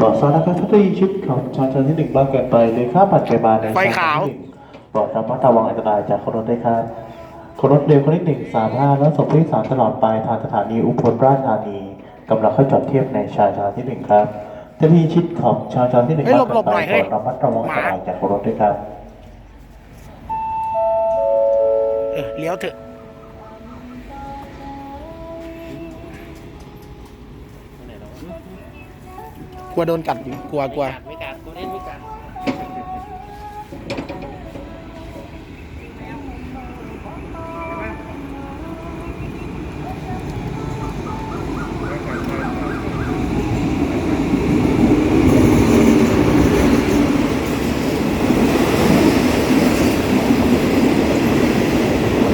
ต่อซานะครับถ้าได้ยินชุดของชาวชนที่หนึ่งบ้างเกินไปหรือค่าบัตรไปมาในไฟขาวชนที่หนึ่งโปรดระมัดระวังอันตรายจากคนรถด้วยครับคนรถเร็วคนที่หนึ่งสามห้าและส่งผู้โดยสารตลอดไปทางสถานีอุบลราชธานีกำลังเข้าจอดเทียบในชายชาที่หนึ่งครับถ้ามีชิดของชาวชนที่หนึ่งเฮ้ยบ้างหลบๆหน่เกินไปอยเฮ้โปรยดระมัดระวังอันตรายจากคนรถด้วยครับเออเลี้ยวเถอะ กลัวโดนกัดอยู่กลัวกลัว ไม่กัดกูเล่นไม่กัด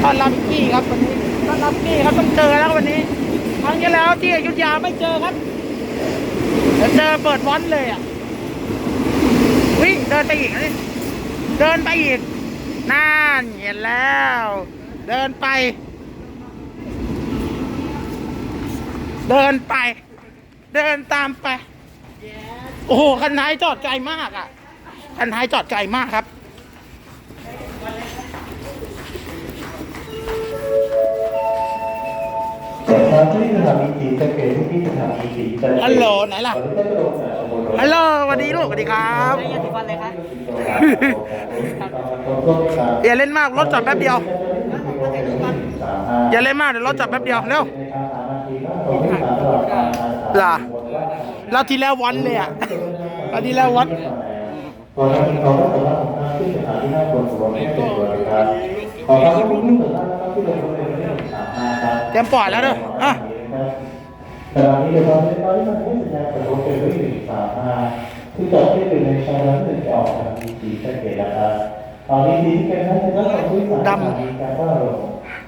ต้อนรับกี้ครับวันนี้ต้อนรับกี้ครับต้องเจอแล้ววันนี้ ครั้งที่แล้วที่อยุธยาไม่เจอครับ เดี๋ยวเจอเปิดวอนเลยอะ วิ่งเดินไปอีกเดินไปอีกนั่นเห็นแล้ว เดินไป เดินไป เดินตามไป โอ้โหคันท้ายจอดไกลมากอะคันท้ายจอดไกลมากครับ ฮัลโหลไหนล่ะฮัลโหลสวัสดีลูกสวัสดีครับไม่ยาสีฟันเลยครับอย่าเล่นมากรถจอดแป๊บเดียว อย่าเล่นมากเดี๋ยวรถจอดแป๊บเดียวเร็วล่ะเราทีแล้ววันเลยอะเราทีแล้ววัดตอนนี้เขาก็สามารถทำหน้าที่สถานที่หน้าคนของรถให้เป็นบริการขอความร่วมมือทุกท่าน นะครับที่ลงทะเบียนในสามห้าครับเตรียมปล่อยแล้วเด้ออะขณะนี้เดี๋ยวเราจะตอนนี้มันให้สัญญาณเปิดรถเป็นด้วยหนึ่งสามห้าที่จอดที่อยู่ในชายแดนหนึ่งจะออกทางมีสีสะเกดนะครับตอนนี้ดีที่เป็นท่านจะต้องผู้โดยสารสถานีการว่าลง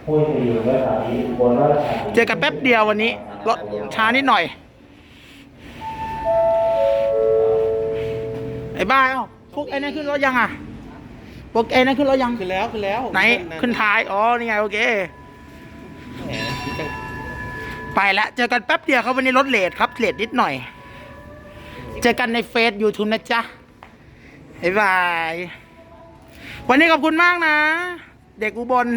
ห้วยจะอยู่และสถานีอุบลราชธานีเจอกันแป๊บเดียววันนี้รถช้านิดหน่อยไอ้บ้าเอ้าพวกไอ้นั่นขึ้นรถยังอะ พวกไอ้นั่นขึ้นรถยัง ขึ้นแล้วขึ้นแล้วไหน ขึ้นท้าย อ๋อ นี่ไง โอเค แหมไปแล้วเจอกันแป๊บเดียวครับวันนี้รถเลทครับเลทนิดหน่อย เจอกันในเฟซยูทูบนะจ๊ะบ๊ายบาย วันนี้ขอบคุณมากนะ เด็กอุบล